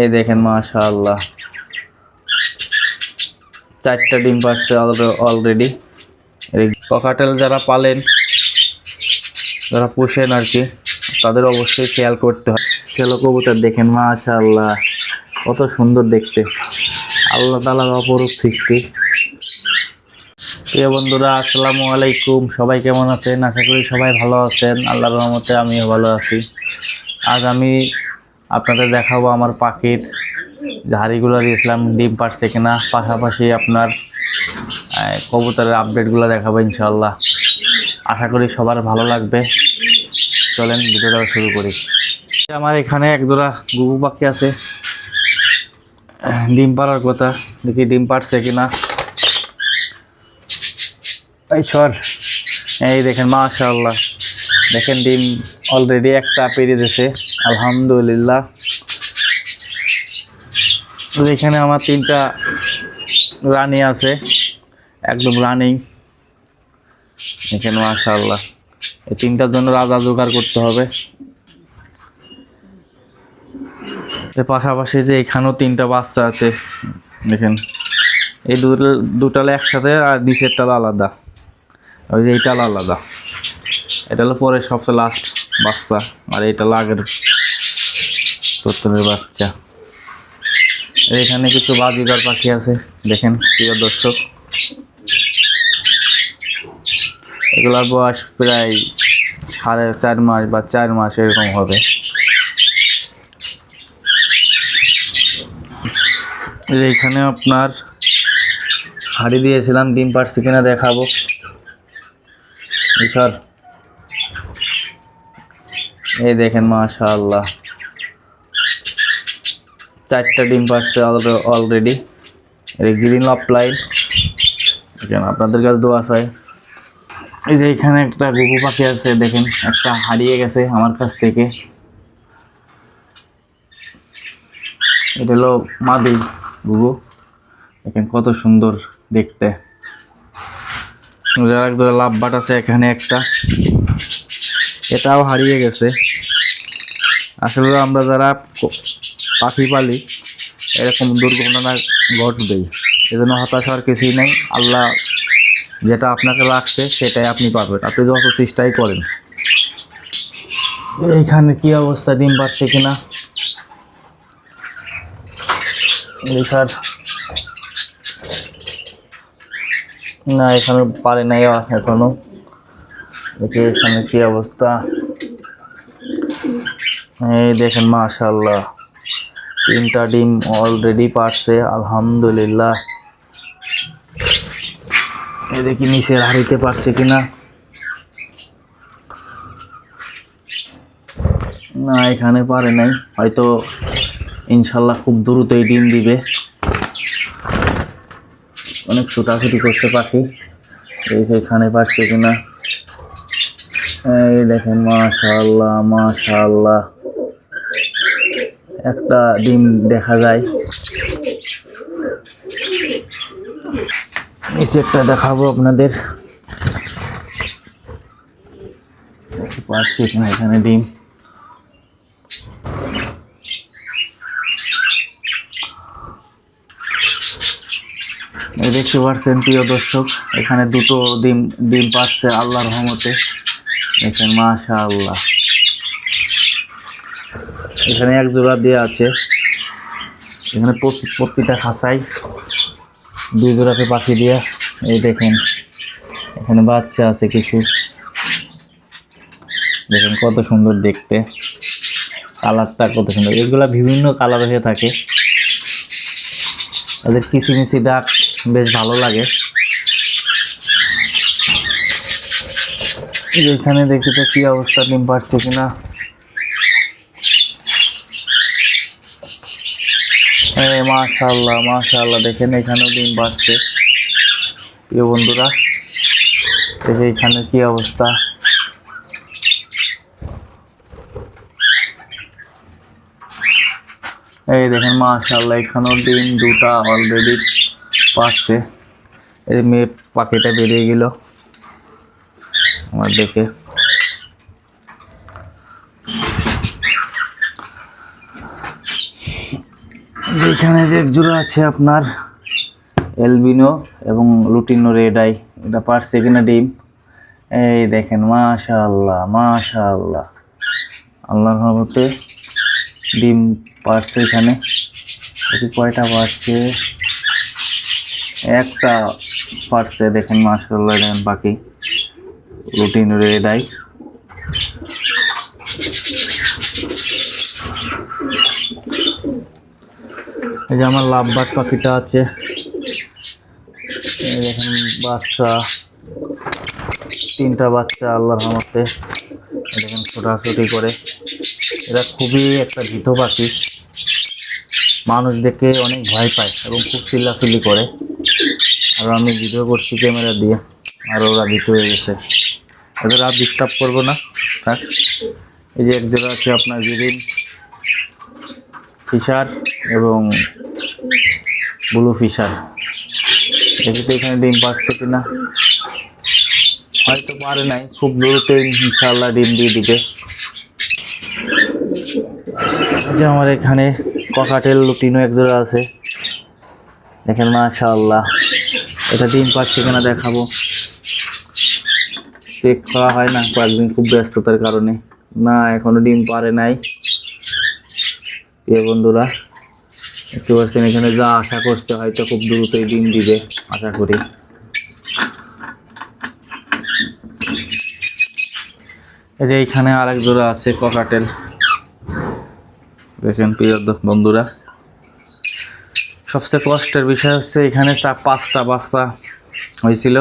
এই দেখেন, মাশাআল্লাহ। চারটা ডিম পাচ্ছে অলরেডি ককাটেল যারা পালেন, যারা পোষেন আর কি, তাদের অবশ্যই খেয়াল করতে হয়। সেলো কবুতর দেখেন, মাশাআল্লাহ, কত সুন্দর দেখতে। আল্লাহ তালার অপরূপ সৃষ্টি। প্রিয় বন্ধুরা, আসসালামু আলাইকুম। সবাই কেমন আছেন? আশা করি সবাই ভালো আছেন। আল্লাহর রহমতে আমিও ভালো আছি। আজ আমি আপনাদের দেখাবো আমার পাখির হাঁড়িগুলো দিয়েছিলাম, ডিম পারছে কিনা। পাশাপাশি আপনার কবুতরের আপডেটগুলো দেখাবো ইনশাল্লাহ আশা করি সবার ভালো লাগবে। চলেন ভিডিওটা শুরু করি। আমার এখানে এক জোড়া গুগু পাখি আছে। ডিম পাড়ার কথা, দেখি ডিম পারছে কিনা। এই সর, এই দেখেন, মাশাআল্লাহ। দেখেন ডিম অলরেডি একটা পেরিয়ে দিয়েছে। আলহামদুলিল্লাহ। এখানে আমার তিনটা রানি আছে, একদম রানিং। এখানে মাশাআল্লাহ, এই তিনটার জন্য রাজা জোগাড় করতে হবে। পাশাপাশি যে এখানেও তিনটা বাচ্চা আছে, দেখেন, এই দুটো দুটালে একসাথে আর নিচেরটা আলাদা। ওই যে এইটা আলাদা। এটা হলো পরে সবচেয়ে লাস্ট বাচ্চা, আর এটা লাগের তোত্তরের বাচ্চা। এখানে কিছু বাজিগার পাখি আছে, দেখেন প্রিয় দর্শক। এগুলোর বয়স প্রায় সাড়ে চার মাস বা চার মাস এরকম হবে। এখানে আপনার হাড়ি দিয়েছিলাম, ডিম পারছি কিনা দেখাবো। এই দেখেন, মাশাআল্লাহ। চারটা ডিম পাচ্ছে অলরেডি গ্রিন লাইন এখানে আপনাদের কাছে দোয়া চাই। এই যে এখানে একটা গুগু পাখি আছে, দেখেন, একটা হারিয়ে গেছে আমার কাছ থেকে। এটা হলো মাদি গুগু দেখেন কত সুন্দর দেখতে। লাভ বাট আছে এখানে একটা। এটাও হারিয়ে গেছে। আসলে আমরা যারা পাখি পালি, এরকম দুর্ঘটনা ঘটবেই এজন্য হতাশ হওয়ার কিছুই নেই। আল্লাহ যেটা আপনাকে লাগছে সেটাই আপনি পাবেন। আপনি যত চেষ্টাই করেন। এইখানে কি অবস্থা? ডিম পাচ্ছে কিনা? স্যার না, এখানে পারে নাই এখনও। এখানে কি অবস্থা। এই দেখেন মাশাল্লাহ তিনটা ডিম অলরেডি পারছে, আলহামদুলিল্লাহ। এই দেখি নিচে হারিতে পারছে কিনা। না, এখানে পারে নাই। হয়তো ইনশাল্লাহ খুব দ্রুতই ডিম দিবে। অনেক ছুটাছুটি করতে পাখি। এই এখানে পারছে কিনা। এই দেখেন মাশাল্লাহ মাশাআল্লাহ। একটা ডিম দেখা যায়। নিচেরটা দেখাবো আপনাদের। পাচ্ছি কিনা এখানে ডিম। দেখতে পাচ্ছেন প্রিয় দর্শক, এখানে দুটো ডিম ডিম পাচ্ছে আল্লাহর রহমতে। দেখেন মাশা আল্লাহ এখানে এক জোড়া দেওয়া আছে। এখানে প্রতিটা খাঁচাই। দুই জোড়াতে পাখি দিয়ে। এই দেখেন, এখানে বাচ্চা আছে কিছু। দেখেন কত সুন্দর দেখতে। কালারটা কত সুন্দর। এগুলা বিভিন্ন কালার হয়ে থাকে। এদের কিচিমিচি ডাক বেশ ভালো লাগে। এখানে দেখি তো কি অবস্থা, ডিম পাচ্ছে কিনা। এই মাশাল্লাহ মাশাল্লাহ দেখেন এখানেও ডিম পাচ্ছে প্রিয় বন্ধুরা দেখে এখানে কি অবস্থা? এই দেখেন মাশাল্লাহ এখানেও ডিম দুটা অলরেডি পাচ্ছে এই মেয়ে পাখিটা বেরিয়ে গেল। আমার দেখে। যেখানে যে এক আছে আপনার এলবিনো এবং লুটিনো রেড আই, এটা পারছে কিনা ডিম? এই দেখেন, মাশাআল্লাহ মাশাআল্লাহ। আল্লাহর রহমতে ডিম পারছে এখানে। এটি কয়টা পারছে? একটা পারছে, দেখেন, মাশাআল্লাহ, দেখেন বাকি। Lutino red eye. এই যে আমার লাভবাট পাখিটা আছে। দেখেন বাচ্চা, তিনটা বাচ্চা আল্লাহর এই দেখেন ছোটাছুটি করে। এরা খুবই একটা ভীত পাখি। মানুষ দেখে অনেক ভয় পায় এবং খুব চিল্লাচিল্লি করে। আর আমি ভিডিও করছি ক্যামেরা দিয়ে, আর ওরা ভীত হয়ে গেছে। এদের আর ডিস্টার্ব করব না। থাক। এই যে এক জায়গা আছে আপনার গ্রিন ফিশার এবং ব্লু ফিশার দেখি তো এখানে ডিম পাচ্ছে কিনা। হয়তো পারে নাই, খুব দ্রুত ইনশাল্লাহ ডিম দিয়ে দিবে। যে আমার এখানে ককাটেল লুটিনো এক জোড়া আছে। দেখেন, মাশাআল্লাহ। এটা ডিম পাচ্ছে কিনা দেখাবো। চেক করা হয় না, কয়েকদিন খুব ব্যস্ততার কারণে। না, এখনও ডিম পারে নাই। প্রিয় বন্ধুরা দেখতে পাচ্ছেন এখানে যা আশা করছে হয়তো খুব দ্রুতই ডিম দিবে, আশা করি। এই যে এইখানে আরেক জোড়া আছে ককাটেল দেখেন প্রিয় বন্ধুরা। সবচেয়ে কষ্টের বিষয় হচ্ছে এখানে চা পাঁচটা বাচ্চা হয়েছিল।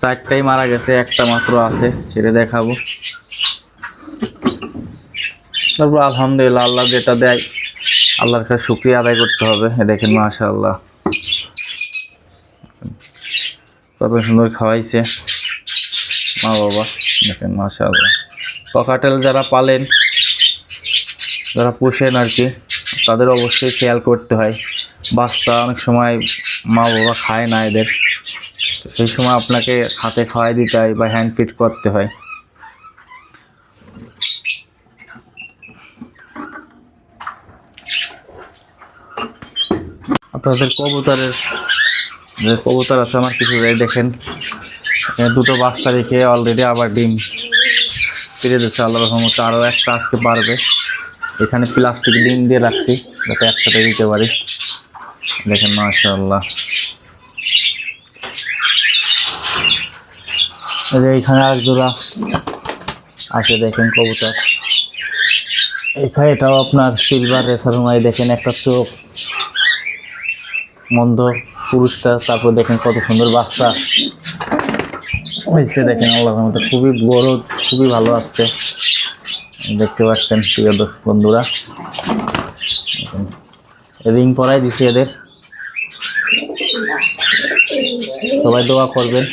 চারটাই মারা গেছে, একটা মাত্র আছে, সেটা দেখাবো। তারপর আলহামদুলিল্লাহ, আল্লাহ যেটা দেয়। আল্লাহর কাছে শুক্রিয়া আদায় করতে হবে। দেখেন মাশা আল্লাহ কত সুন্দর খাওয়াইছে। মা বাবা, দেখেন মাশা আল্লাহ পকাটেল যারা পালেন, যারা পোষেন আর কি, তাদের অবশ্যই খেয়াল করতে হয়। বাচ্চা অনেক সময় মা বাবা খায় না এদের। সেই সময় আপনাকে হাতে খাওয়াই দিতে হয় বা হ্যান্ড ফিট করতে হয়। আপনাদের কবুতরের, যে কবুতর আছে আমার কিছু দেখেন দুটো বাচ্চা রেখে অলরেডি আবার ডিম ফিরে দিচ্ছে, আল্লাহ রহমতে। আরও একটা আজকে পারবে এখানে প্লাস্টিক ডিম দিয়ে রাখছি, যাতে একসাথে দিতে পারি। দেখেন, মাশাআল্লাহ। এই যে এখানে আরেক জোড়া আছে দেখেন কবুতর। এখানে এটাও আপনার সিলভার রেসার দেখেন, একটা চোখ। মন্দ পুরুষটা, তারপর দেখেন কত সুন্দর বাচ্চা। হয়েছে দেখেন, আল্লাহর মতো খুবই বড়, খুবই ভালো আসছে দেখতে পাচ্ছেন, প্রিয় বন্ধুরা। রিং পরাই দিছি এদের। সবাই দোয়া করবেন।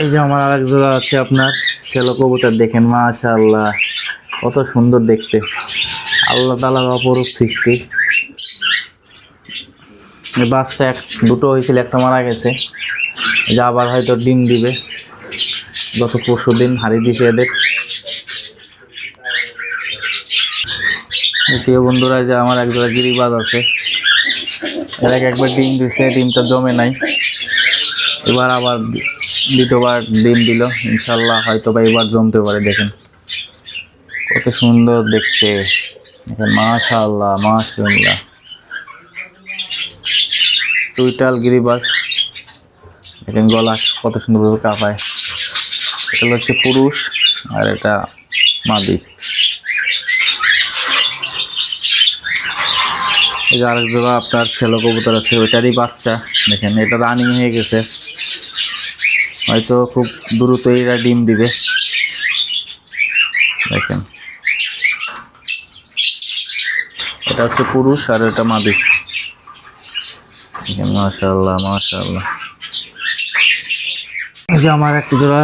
এই যে আমার আরেক জোড়া আছে আপনার, ছেলে কবুতর দেখেন মাশা আল্লাহ কত সুন্দর দেখতে। আল্লাহ তালার অপরূপ সৃষ্টি। বাচ্চা এক, দুটো হয়েছিল, একটা মারা গেছে। যে আবার হয়তো ডিম দিবে। গত পরশু দিন হারিয়ে দিয়েছে এদের। প্রিয় বন্ধুরা যে আমার এক জোড়া গিরিবাজ আছে। এর আগে একবার ডিম দিছে ডিমটা জমে নাই। এবার আবার দ্বিতীয়বার ডিম দিল। ইনশাল্লাহ হয়তো বা এবার জমতে পারে, দেখেন। কত সুন্দর দেখতে। দেখেন মাশাআল্লাহ মাশাআল্লাহ। টুইটাল গিরিবাস। দেখেন গলা কত সুন্দরভাবে কাঁপায়। এটা হচ্ছে পুরুষ আর এটা মাদি আরেক জোড়া আপনার ছেলে কবুতর আছে, ওইটারই বাচ্চা। দেখেন, এটা রানিং হয়ে গেছে। হয়তো খুব দ্রুত এরা ডিম দিবে। দেখেন। এটা হচ্ছে পুরুষ আর এটা মাদি দেখেন মাশাআল্লাহ মাশাআল্লাহ। এই যে আমার একটা জোড়া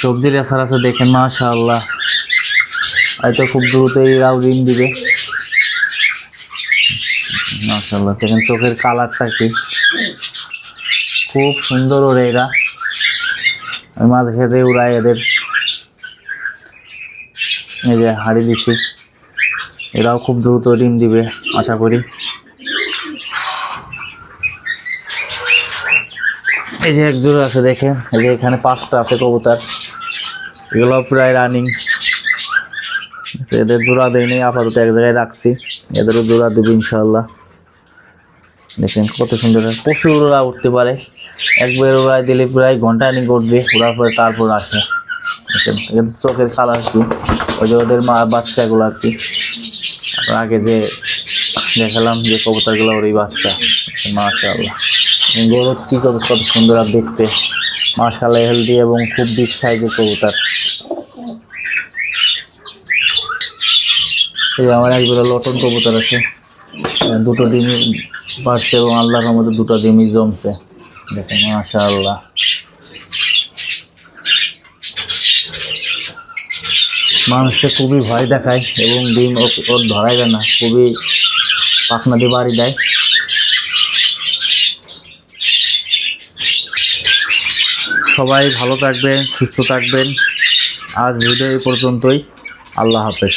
সবজি রেসার আছে, দেখেন, মাশাআল্লাহ। হয়তো খুব দ্রুতই এরাও ডিম দিবে। মাশাআল্লাহ, দেখেন, চোখের কালারটা কি। খুব সুন্দর ওরে এরা। আমি মাঝে সাথে উড়াই এদের। এই যে হাড়ি দিছি। এরাও খুব দ্রুত ডিম দিবে, আশা করি। এই যে এক জোড়া আছে, দেখেন। এই যে এখানে পাঁচটা আছে কবুতর। এগুলো প্রায় রানিং এদের জোড়া দেয়নি আপাতত এক জায়গায় রাখছি। এদেরও জোড়া দেবো ইনশাল্লাহ দেখেন কত সুন্দর প্রচুর ওরা উঠতে পারে। একবার ওরা দিলে প্রায় ঘণ্টা নিয়ে করবে ওরা পরে তারপর আসে। দেখেন এদের চোখের কালার কি? ওই যে ওদের মা বাচ্চাগুলো আর কি। আগে যে দেখালাম যে কবুতরগুলো ওর এই বাচ্চা। মাশাআল্লাহ। গরু কি কত কত সুন্দর আর দেখতে। মাশাআল্লাহ হেলদি এবং খুব বিগ সাইজের কবুতার। এই আমার একজোড়া লটন কবুতর আছে। দুটো ডিম পারছে এবং আল্লাহর মধ্যে দুটো ডিমই জমছে। দেখেন, মাশাআল্লাহ। মানুষকে খুবই ভয় দেখায় এবং ডিম ওর ধরাই যায় না, খুবই পাখনা দিয়ে বাড়ি দেয়। সবাই ভালো থাকবেন সুস্থ থাকবেন। আজ ভিডিও এই পর্যন্তই। আল্লাহ হাফেজ।